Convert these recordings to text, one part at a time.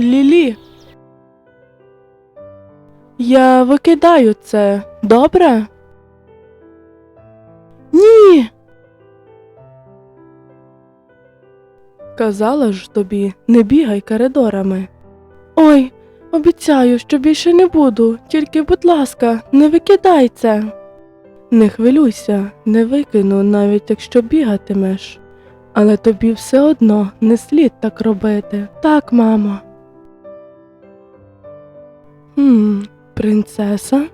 Лілі. Я викидаю це, добре? Ні. Казала ж тобі, не бігай коридорами. Ой, обіцяю, що більше не буду, тільки, будь ласка, не викидай це. Не хвилюйся, не викину, навіть якщо бігатимеш. Але тобі все одно не слід так робити. Так, мамо. Хм, принцеса?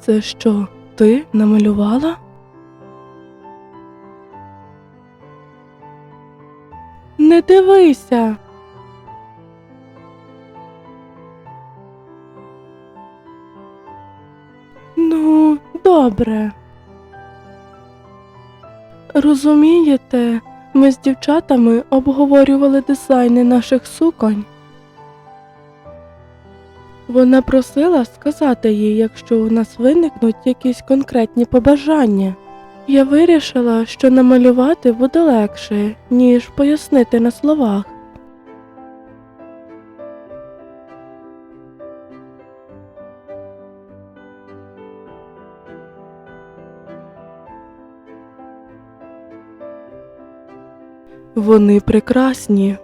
Це що, ти намалювала? Не дивися. Ну, добре. Розумієте, ми з дівчатами обговорювали дизайни наших суконь. Вона просила сказати їй, якщо у нас виникнуть якісь конкретні побажання. Я вирішила, що намалювати буде легше, ніж пояснити на словах. Вони прекрасні.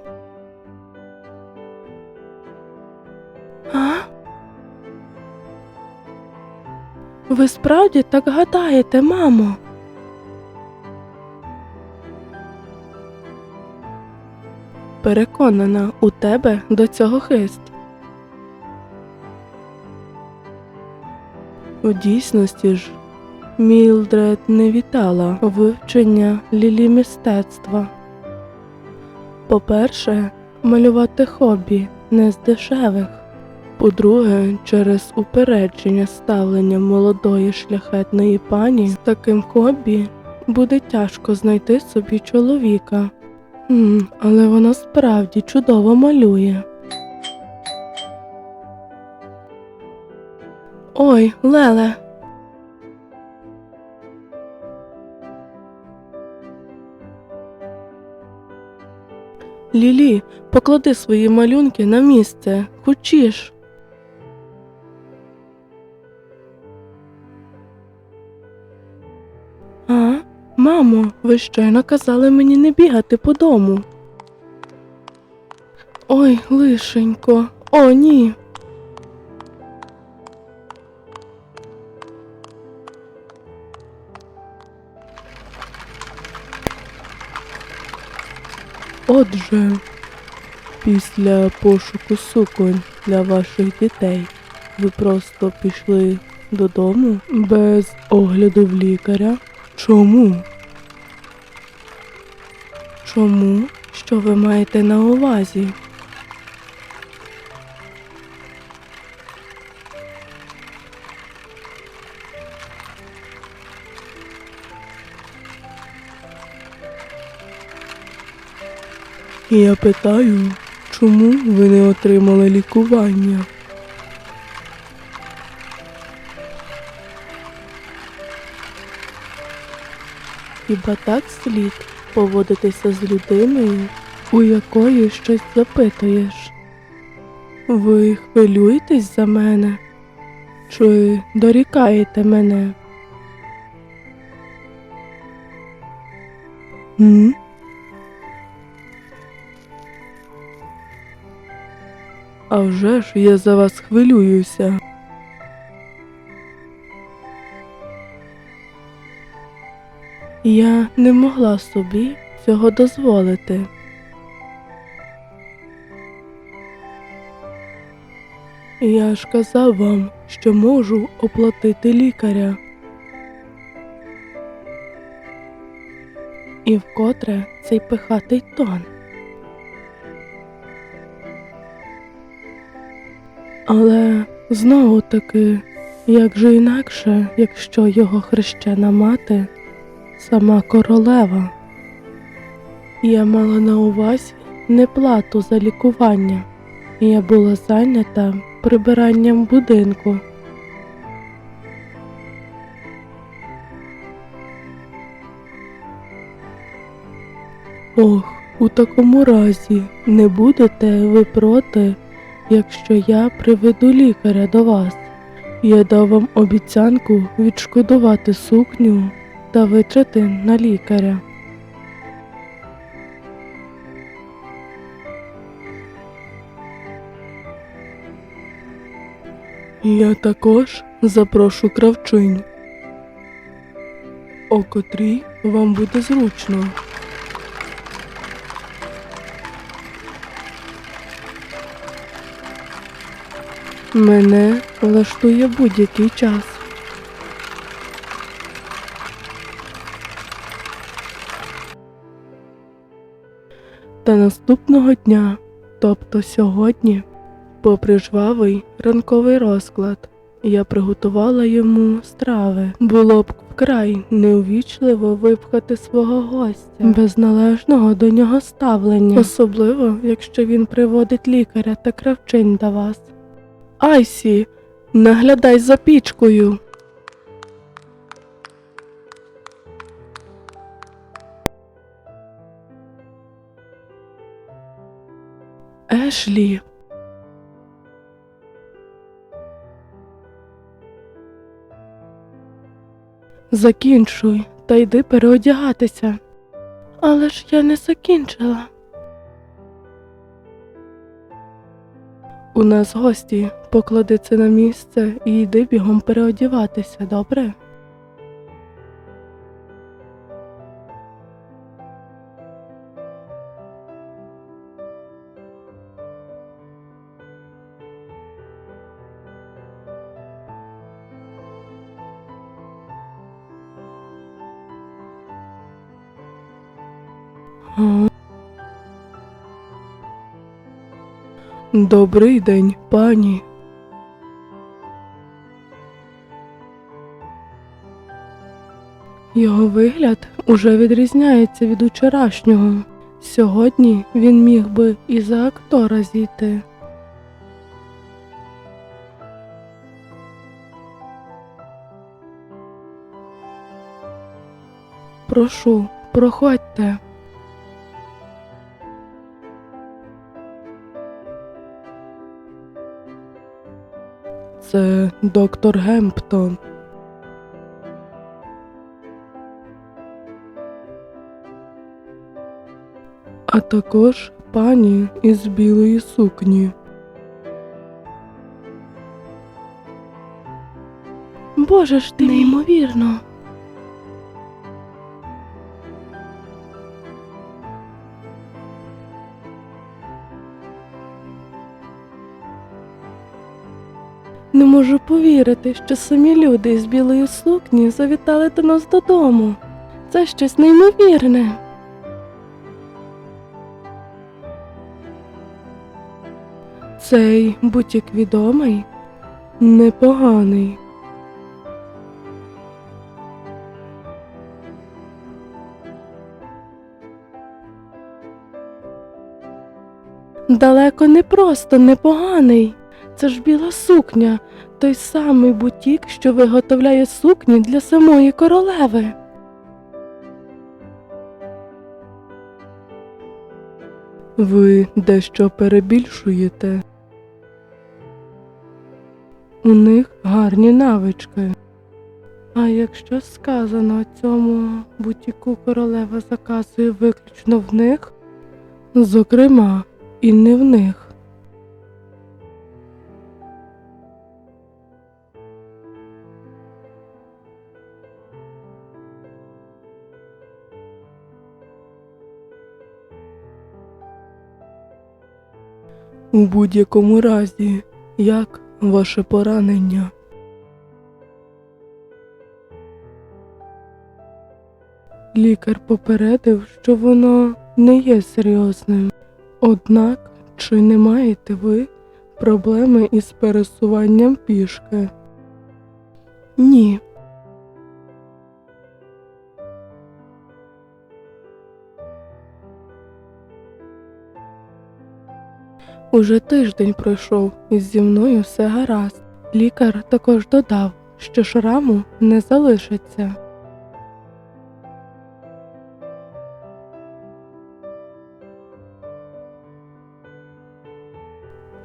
Ви справді так гадаєте, мамо? Переконана, у тебе до цього хист. У дійсності ж Мілдред не вітала вивчення лілі мистецтва. По-перше, малювати хобі не з дешевих. По-друге, через упередження ставлення молодої шляхетної пані з таким хобі буде тяжко знайти собі чоловіка. Хм, але вона справді чудово малює. Ой, Леле. Лілі, поклади свої малюнки на місце, хочеш. Мамо, ви щойно казали мені не бігати по дому. Ой, лишенько, о, ні. Отже, після пошуку суконь для ваших дітей ви просто пішли додому без огляду в лікаря. Чому? Чому? Що ви маєте на увазі? Я питаю, чому ви не отримали лікування? Хіба так слід поводитися з людиною, у якої щось запитуєш? Ви хвилюєтесь за мене? Чи дорікаєте мене? М? А вже ж я за вас хвилююся. Я не могла собі цього дозволити. Я ж казав вам, що можу оплатити лікаря. І вкотре цей пихатий тон. Але знову таки, як же інакше, якщо його хрещена мати сама королева. Я мала на увазі не плату за лікування. Я була зайнята прибиранням будинку. Ох, у такому разі не будете ви проти, якщо я приведу лікаря до вас. Я дав вам обіцянку відшкодувати сукню та витрати на лікаря. Я також запрошу кравчинь, о котрій вам буде зручно. Мене влаштує будь-який час. Та наступного дня, тобто сьогодні, попри жвавий ранковий розклад, я приготувала йому страви. Було б вкрай неувічливо випхати свого гостя без належного до нього ставлення, особливо якщо він приводить лікаря та кравчинь до вас. Айсі, наглядай за пічкою. Ешлі. Закінчуй та йди переодягатися. Але ж я не закінчила. У нас гості, поклади це на місце і йди бігом переодіватися, добре? Добрий день, пані. Його вигляд уже відрізняється від учорашнього. Сьогодні він міг би і за актора зійти. Прошу, проходьте. Це доктор Гемптон. А також пані із білої сукні. Боже ж ти неймовірно. Не можу повірити, що самі люди із білої сукні завітали до нас додому. Це щось неймовірне. Цей бутік відомий, непоганий. Далеко не просто непоганий. Це ж біла сукня, той самий бутік, що виготовляє сукні для самої королеви. Ви дещо перебільшуєте. У них гарні навички. А якщо сказано цьому бутіку королева заказує виключно в них, зокрема, і не в них. У будь-якому разі, як ваше поранення? Лікар попередив, що воно не є серйозним. Однак, чи не маєте ви проблеми із пересуванням пішки? Ні. Уже тиждень пройшов, і зі мною все гаразд. Лікар також додав, що шраму не залишиться.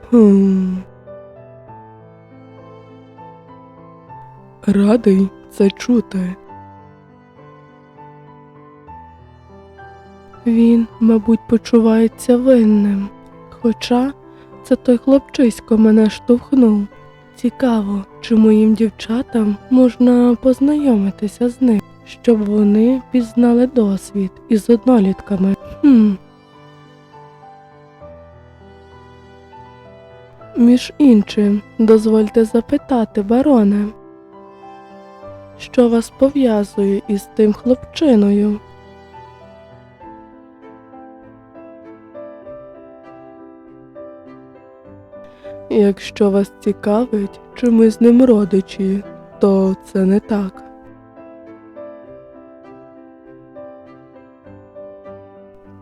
Хм. Радий це чути. Він, мабуть, почувається винним. Хоча це той хлопчисько мене штовхнув. Цікаво, чи моїм дівчатам можна познайомитися з ним, щоб вони пізнали досвід із однолітками. Хм. Між іншим, дозвольте запитати, бароне, що вас пов'язує із тим хлопчиною? Якщо вас цікавить, чи ми з ним родичі, то це не так.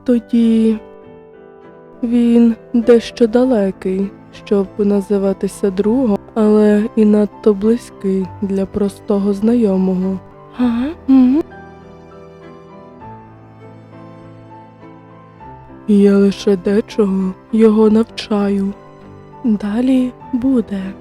Тоді він дещо далекий, щоб називатися другом, але і надто близький для простого знайомого. Ага. Угу. Я лише дечого його навчаю. Далі буде.